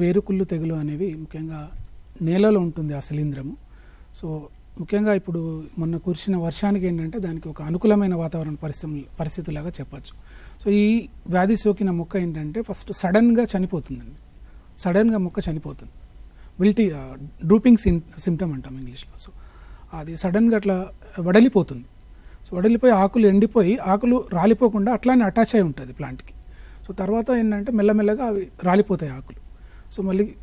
వేరుకుళ్ళు తెగులు అనేవి ముఖ్యంగా నేలలో ఉంటుంది ఆ శిలీంధ్రము సో ముఖ్యంగా ఇప్పుడు మొన్న కురిసిన వర్షానికి ఏంటంటే దానికి ఒక అనుకూలమైన వాతావరణ పరిస్థితి పరిస్థితులాగా చెప్పచ్చు. సో ఈ వ్యాధి సోకిన మొక్క ఏంటంటే ఫస్ట్ సడన్గా చనిపోతుందండి. సడన్గా మొక్క చనిపోతుంది. విల్టీ డ్రూపింగ్ సిమ్ సిమ్టమ్ అంటాం ఇంగ్లీష్లో. సో అది సడన్గా అట్లా వడలిపోతుంది. సో వడలిపోయి ఆకులు ఎండిపోయి ఆకులు రాలిపోకుండా అట్లానే అటాచ్ అయి ఉంటుంది ప్లాంట్కి. సో తర్వాత ఏంటంటే మెల్లమెల్లగా అవి రాలిపోతాయి ఆకులు. సో మళ్ళీ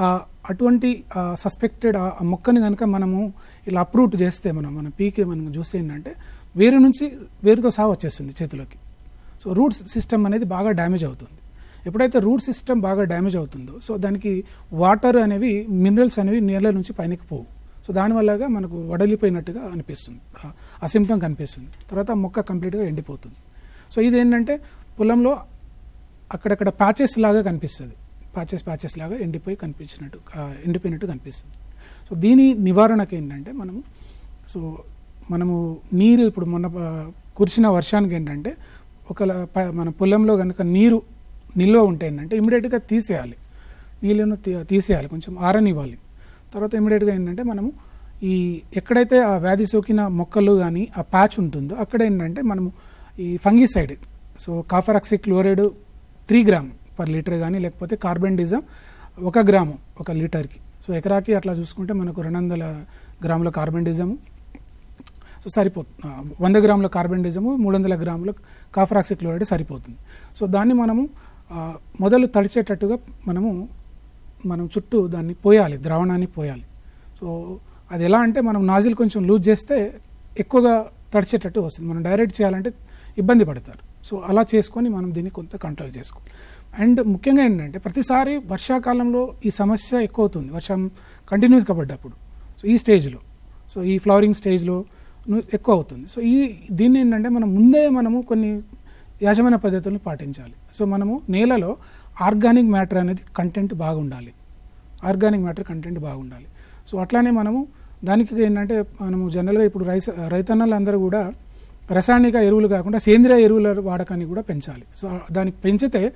ఆ అటువంటి సస్పెక్టెడ్ ఆ మొక్కని కనుక మనము ఇలా అప్రూట్ చేస్తే మనం మన పీకే మనం చూస్తే ఏంటంటే వేరు నుంచి వేరుతో సహా వచ్చేస్తుంది చేతిలోకి. సో రూట్ సిస్టమ్ అనేది బాగా డ్యామేజ్ అవుతుంది. ఎప్పుడైతే రూట్ సిస్టమ్ బాగా డ్యామేజ్ అవుతుందో సో దానికి వాటర్ అనేవి మినరల్స్ అనేవి నీళ్ళ నుంచి పైనకి పోవు. సో దానివల్లగా మనకు వడలిపోయినట్టుగా అనిపిస్తుంది. ఆ- సిమ్టమ్ కనిపిస్తుంది. తర్వాత మొక్క కంప్లీట్గా ఎండిపోతుంది. సో ఇది ఏంటంటే పొలంలో అక్కడక్కడ ప్యాచెస్ లాగా కనిపిస్తుంది. ప్యాచెస్ ప్యాచెస్ లాగా ఎండిపోయి కనిపించినట్టు ఎండిపోయినట్టు కనిపిస్తుంది. సో దీని నివారణకు ఏంటంటే మనము సో మనము నీరు ఇప్పుడు మొన్న కురిసిన వర్షానికి ఏంటంటే ఒక మన పొలంలో కనుక నీరు నిల్వ ఉంటే ఏంటంటే ఇమీడియట్గా తీసేయాలి. నీళ్ళను తీ- తీసేయాలి కొంచెం ఆరనివ్వాలి. తర్వాత ఇమీడియట్గా ఏంటంటే మనము ఈ ఎక్కడైతే ఆ వ్యాధి సోకిన మొక్కలు కానీ ఆ ప్యాచ్ ఉంటుందో అక్కడ ఏంటంటే మనము ఈ fungicide so copper oxychloride three gram per litre కానీ లేకపోతే కార్బెండిజం ఒక గ్రాము ఒక లీటర్కి. సో ఎకరాకి అట్లా చూసుకుంటే మనకు రెండు వందల గ్రాముల కార్బెండిజము సో సరిపోతుంది వంద గ్రాముల కార్బెండిజము మూడు వందల గ్రాముల కాఫరాక్సి క్లోరైడ్ సరిపోతుంది. సో దాన్ని మనము మొదలు తడిచేటట్టుగా మనము మనం చుట్టూ దాన్ని పోయాలి ద్రావణాన్ని పోయాలి. సో అది ఎలా అంటే మనం నాజిల్ కొంచెం లూజ్ చేస్తే ఎక్కువగా తడిచేటట్టు వస్తుంది. మనం డైరెక్ట్ చేయాలంటే ఇబ్బంది పడతారు. సో అలా చేసుకొని మనం దీన్ని కొంత కంట్రోల్ చేసుకోవాలి. అండ్ ముఖ్యంగా ఏంటంటే ప్రతిసారి వర్షాకాలంలో ఈ సమస్య ఎక్కువ అవుతుంది వర్షం కంటిన్యూస్గా పడ్డప్పుడు. సో ఈ స్టేజ్లో. సో ఈ ఫ్లవరింగ్ స్టేజ్లో ఎక్కువ అవుతుంది సో ఈ దీన్ని ఏంటంటే మనం ముందే మనము కొన్ని యాజమాన్య పద్ధతులను పాటించాలి. సో మనము నేలలో ఆర్గానిక్ మ్యాటర్ అనేది కంటెంట్ బాగుండాలి. ఆర్గానిక్ మ్యాటర్ కంటెంట్ బాగుండాలి. సో అట్లానే మనము దానికి ఏంటంటే మనము జనరల్గా ఇప్పుడు రైస్ రైతన్నలు అందరూ కూడా రసాయనిక ఎరువులు కాకుండా సేంద్రియ ఎరువుల వాడకాన్ని కూడా పెంచాలి. సో దానికి పెంచితే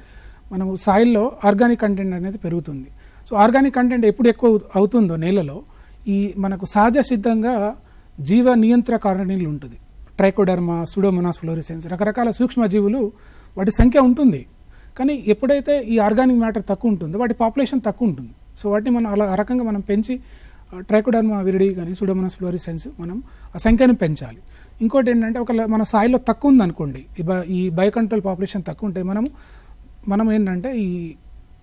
మనము సాయిల్లో ఆర్గానిక్ కంటెంట్ అనేది పెరుగుతుంది. సో ఆర్గానిక్ కంటెంట్ ఎప్పుడు ఎక్కువ అవుతుందో నేలలో ఈ మనకు సహజ సిద్ధంగా జీవ నియంత్రణ కారణీలు ఉంటుంది. ట్రైకోడర్మా సుడోమోనాస్ ఫ్లోరిసెన్స్ రకరకాల సూక్ష్మజీవులు వాటి సంఖ్య ఉంటుంది. కానీ ఎప్పుడైతే ఈ ఆర్గానిక్ మ్యాటర్ తక్కువ ఉంటుందో వాటి పాపులేషన్ తక్కువ ఉంటుంది. సో వాటిని మనం అలా ఆ రకంగా మనం పెంచి ట్రైకోడర్మా విరిడి కానీ సుడోమోనాస్ ఫ్లోరిసెన్స్ మనం ఆ సంఖ్యను పెంచాలి. ఇంకోటి ఏంటంటే ఒక మన సాయిలో తక్కువ ఉందనుకోండి ఈ బ- ఈ బయో కంట్రోల్ పాపులేషన్ తక్కువ ఉంటే మనము మనం ఏంటంటే ఈ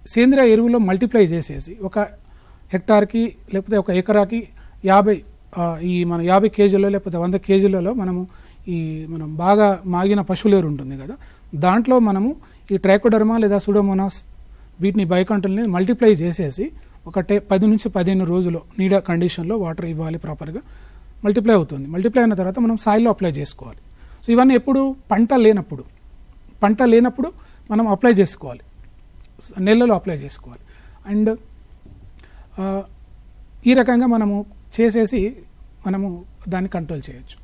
సేంద్రియ ఎరువులో మల్టిప్లై చేసేసి ఒక హెక్టార్కి లేకపోతే ఒక ఎకరాకి యాభై ఈ మన యాభై కేజీలలో లేకపోతే వంద కేజీలలో మనము ఈ మనం బాగా మాగిన పశువుల ఉంటుంది కదా. దాంట్లో మనము ఈ ట్రైకోడర్మా లేదా సుడోమోనాస్ వీటిని బయోకంట్రోల్ని మల్టిప్లై చేసేసి ఒక టే పది నుంచి పదిహేను రోజులు నీడ కండిషన్లో వాటర్ ఇవ్వాలి ప్రాపర్గా మల్టిప్లై అవుతుంది. మల్టిప్లై అయిన తర్వాత మనం సాయిల్లో అప్లై చేసుకోవాలి. సో ఇవన్నీ ఎప్పుడు పంట లేనప్పుడు పంట లేనప్పుడు మనం అప్లై చేసుకోవాలి. నెలలో అప్లై చేసుకోవాలి. అండ్ ఈ రకంగా మనము చేసేసి మనము దాన్ని కంట్రోల్ చేయొచ్చు.